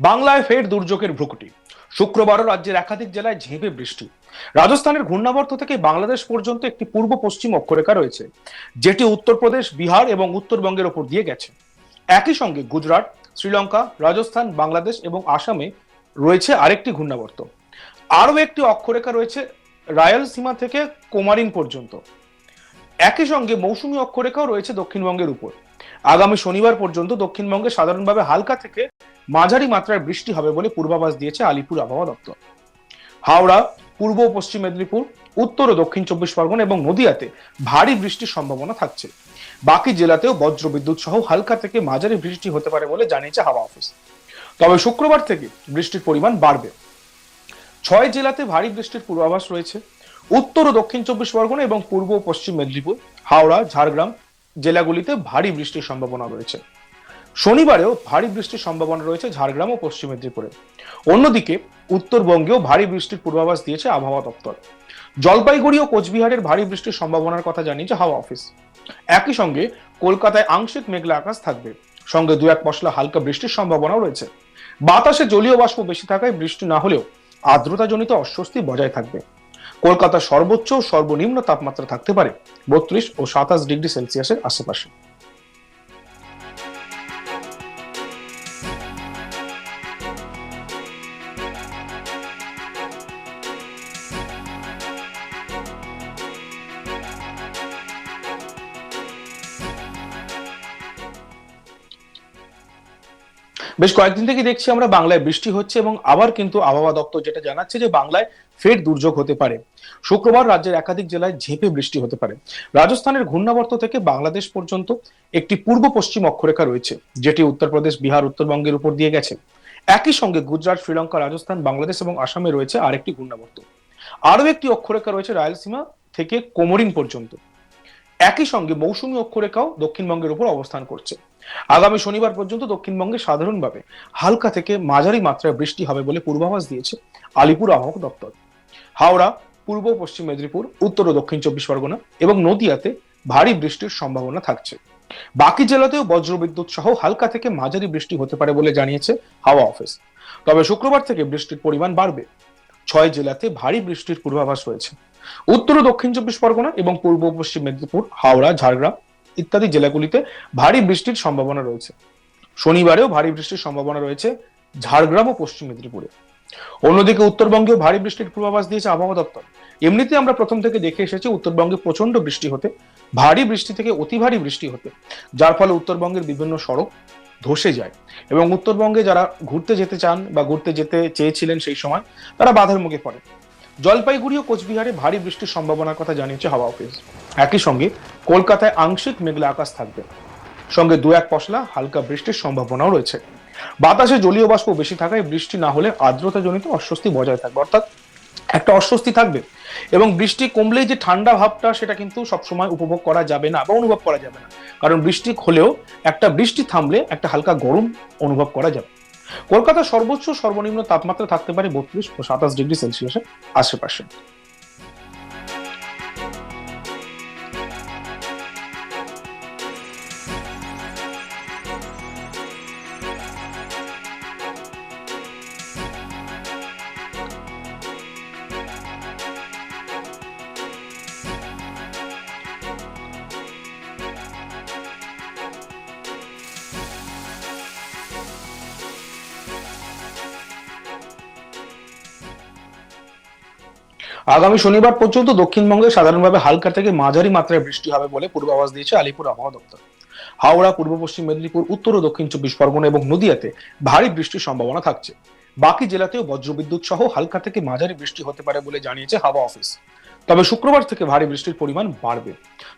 বাংলায় ফের দুর্যোগের ভ্রুকুটি। শুক্রবারও রাজ্যের একাধিক জেলায় ঝেঁপে বৃষ্টি। রাজস্থানের ঘূর্ণাবর্ত থেকে বাংলাদেশ পর্যন্ত একটি পূর্ব পশ্চিম অক্ষরেখা রয়েছে, যেটি উত্তরপ্রদেশ, বিহার এবং উত্তরবঙ্গের ওপর দিয়ে গেছে। একই সঙ্গে গুজরাট, শ্রীলঙ্কা, রাজস্থান, বাংলাদেশ এবং আসামে রয়েছে আরেকটি ঘূর্ণাবর্ত। আরও একটি অক্ষরেখা রয়েছে রায়ালসীমা থেকে কোমারিন পর্যন্ত। একই সঙ্গে মৌসুমী অক্ষরেখাও রয়েছে দক্ষিণবঙ্গের উপর। আগামী শনিবার পর্যন্ত দক্ষিণবঙ্গে সাধারণভাবে হালকা থেকে মাঝারি মাত্রার বৃষ্টি হবে বলে পূর্বাভাস দিয়েছে আলিপুর আবহাওয়া দপ্তর। হাওড়া, পূর্ব ও পশ্চিম মেদিনীপুর, উত্তর ও দক্ষিণ চব্বিশ পরগনা এবং নদিয়াতে ভারী বৃষ্টির সম্ভাবনা থাকছে। বাকি জেলাতেও বজ্রবিদ্যুৎ সহ হালকা থেকে মাঝারি বৃষ্টি হতে পারে বলে জানিয়েছে হাওয়া অফিস। তবে শুক্রবার থেকে বৃষ্টির পরিমাণ বাড়বে। ছয় জেলাতে ভারী বৃষ্টির পূর্বাভাস রয়েছে। উত্তর ও দক্ষিণ চব্বিশ পরগনা এবং পূর্ব ও পশ্চিম মেদিনীপুর, হাওড়া, ঝাড়গ্রাম জেলাগুলিতে ভারী বৃষ্টির সম্ভাবনা রয়েছে। শনিবারেও ভারী বৃষ্টির সম্ভাবনা রয়েছে ঝাড়গ্রাম ও পশ্চিম মেদিনীপুরে। অন্যদিকে উত্তরবঙ্গেও ভারী বৃষ্টির পূর্বাভাস দিয়েছে আবহাওয়া দপ্তর। জলপাইগুড়ি ও কোচবিহারের ভারী বৃষ্টির সম্ভাবনার কথা জানিয়েছে হাওয়া অফিস। একই সঙ্গে কলকাতায় আংশিক মেঘলা আকাশ থাকবে। সঙ্গে দু এক পশলা হালকা বৃষ্টির সম্ভাবনাও রয়েছে। বাতাসে জলীয় বাষ্প বেশি থাকায় বৃষ্টি না হলেও আর্দ্রতাজনিত অস্বস্তি বজায় থাকবে। কলকাতার সর্বোচ্চ ও সর্বনিম্ন তাপমাত্রা থাকতে পারে বত্রিশ ও সাতাশ ডিগ্রি সেলসিয়াসের আশেপাশে। বেশ কয়েকদিন থেকে দেখছি আমরা বাংলায় বৃষ্টি হচ্ছে এবং আবার কিন্তু আবহাওয়া দপ্তর যেটা জানাচ্ছে যে বাংলায় ফের দুর্যোগ হতে পারে। শুক্রবার রাজ্যের একাধিক জেলায় ঝেঁপে বৃষ্টি হতে পারে। রাজস্থানের ঘূর্ণাবর্ত থেকে বাংলাদেশ পর্যন্ত একটি পূর্ব পশ্চিম অক্ষরেখা রয়েছে, যেটি উত্তরপ্রদেশ বিহার, উত্তরবঙ্গের উপর দিয়ে গেছে। একই সঙ্গে গুজরাট, শ্রীলঙ্কা, রাজস্থান, বাংলাদেশ এবং আসামে রয়েছে আরেকটি ঘূর্ণাবর্ত। আরও একটি অক্ষরেখা রয়েছে রায়লসীমা থেকে কোমরিন পর্যন্ত। একই সঙ্গে মৌসুমী অক্ষরেখাও দক্ষিণবঙ্গের উপর অবস্থান করছে। আগামী শনিবার পর্যন্ত দক্ষিণবঙ্গে সাধারণভাবে হালকা থেকে মাঝারি মাত্রায় বৃষ্টি হবে বলে পূর্বাভাস দিয়েছে আলিপুর আবহাওয়া দপ্তর। হাওড়া পূর্ব, পশ্চিম মেদিনীপুর, উত্তর ও দক্ষিণ চব্বিশ পরগনা এবং নদিয়াতে ভারী বৃষ্টির সম্ভাবনা থাকছে। বাকি জেলাতেও বজ্রবিদ্যুৎ সহ হালকা থেকে মাঝারি বৃষ্টি হতে পারে বলে জানিয়েছে হাওয়া অফিস। তবে শুক্রবার থেকে বৃষ্টির পরিমাণ বাড়বে। ছয় জেলাতে ভারী বৃষ্টির পূর্বাভাস রয়েছে। উত্তর ও দক্ষিণ চব্বিশ পরগনা এবং পূর্ব, পশ্চিম মেদিনীপুর, হাওড়া, ঝাড়গ্রাম ইত্যাদি জেলাগুলিতে ভারী বৃষ্টির সম্ভাবনা রয়েছে। শনিবারেও ভারী বৃষ্টির সম্ভাবনা রয়েছে ঝাড়গ্রাম ও পশ্চিম মেদিনীপুরে। অন্যদিকে উত্তরবঙ্গেও ভারী বৃষ্টির পূর্বাভাস দিয়েছে আবহাওয়া দপ্তর। এমনিতে আমরা প্রথম থেকে দেখে এসেছি উত্তরবঙ্গে প্রচণ্ড বৃষ্টি হতে, ভারী বৃষ্টি থেকে অতি ভারী বৃষ্টি হতে, যার ফলে উত্তরবঙ্গের বিভিন্ন সড়ক ধসে যায় এবং উত্তরবঙ্গে যারা ঘুরতে যেতে চান বা ঘুরতে যেতে চেয়েছিলেন সেই সময়, তারা বাধার মুখে পড়ে জলপাইগুড়ি ও কোচবিহারে ভারী বৃষ্টির সম্ভাবনার কথা জানিয়েছে হাওয়া অফিস। একই সঙ্গে কলকাতায় আংশিক মেঘলা আকাশ থাকবে। সঙ্গে দু এক পশলা হালকা বৃষ্টির সম্ভাবনাও রয়েছে। বাতাসে জলীয় বাষ্প বেশি থাকায় বৃষ্টি না হলে আর্দ্রতা আর্দ্রতাজনিত অস্বস্তি বজায় থাকবে। অর্থাৎ একটা অস্বস্তি থাকবে এবং বৃষ্টি কমলেই যে ঠান্ডা ভাবটা সেটা কিন্তু সবসময় উপভোগ করা যাবে না বা অনুভব করা যাবে না। কারণ বৃষ্টি হলেও একটা বৃষ্টি থামলে একটা হালকা গরম অনুভব করা যাবে। কলকাতার সর্বোচ্চ সর্বনিম্ন তাপমাত্রা থাকতে পারে বত্রিশ ও সাতাশ ডিগ্রি সেলসিয়াসের আশেপাশে। আগামী শনিবার পর্যন্ত দক্ষিণবঙ্গে সাধারণভাবে হালকা থেকে মাঝারি মাত্রায় বৃষ্টি হবে বলে পূর্বাভাস দিয়েছে আলিপুর আবহাওয়া দপ্তর। হাওড়া, পূর্ব পশ্চিম মেদিনীপুর, উত্তর ও দক্ষিণ চব্বিশ পরগনা এবং নদিয়াতে ভারী বৃষ্টির সম্ভাবনা থাকছে। বাকি জেলাতেও বজ্রবিদ্যুৎ সহ হালকা থেকে মাঝারি বৃষ্টি হতে পারে বলে জানিয়েছে হাওয়া অফিস। তবে শুক্রবার থেকে ভারী বৃষ্টির পরিমাণ বাড়বে।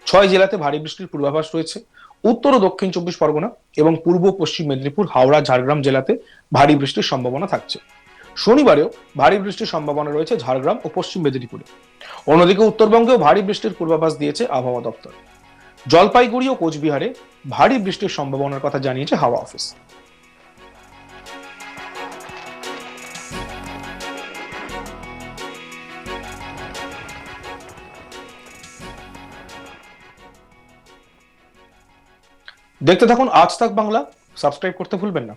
ছয় জেলাতে ভারী বৃষ্টির পূর্বাভাস রয়েছে। উত্তর ও দক্ষিণ চব্বিশ পরগনা এবং পূর্ব পশ্চিম মেদিনীপুর, হাওড়া, ঝাড়গ্রাম জেলাতে ভারী বৃষ্টির সম্ভাবনা থাকছে। শনিবারেও ভারী বৃষ্টির সম্ভাবনা রয়েছে ঝাড়গ্রাম ও পশ্চিম মেদিনীপুরে। অন্যদিকে উত্তরবঙ্গেও ভারী বৃষ্টির পূর্বাভাস দিয়েছে আবহাওয়া দপ্তর। জলপাইগুড়ি ও কোচবিহারে ভারী বৃষ্টির সম্ভাবনার কথা জানিয়েছে হাওয়া অফিস। দেখতে থাকুন আজ তাক বাংলা। সাবস্ক্রাইব করতে ভুলবেন না।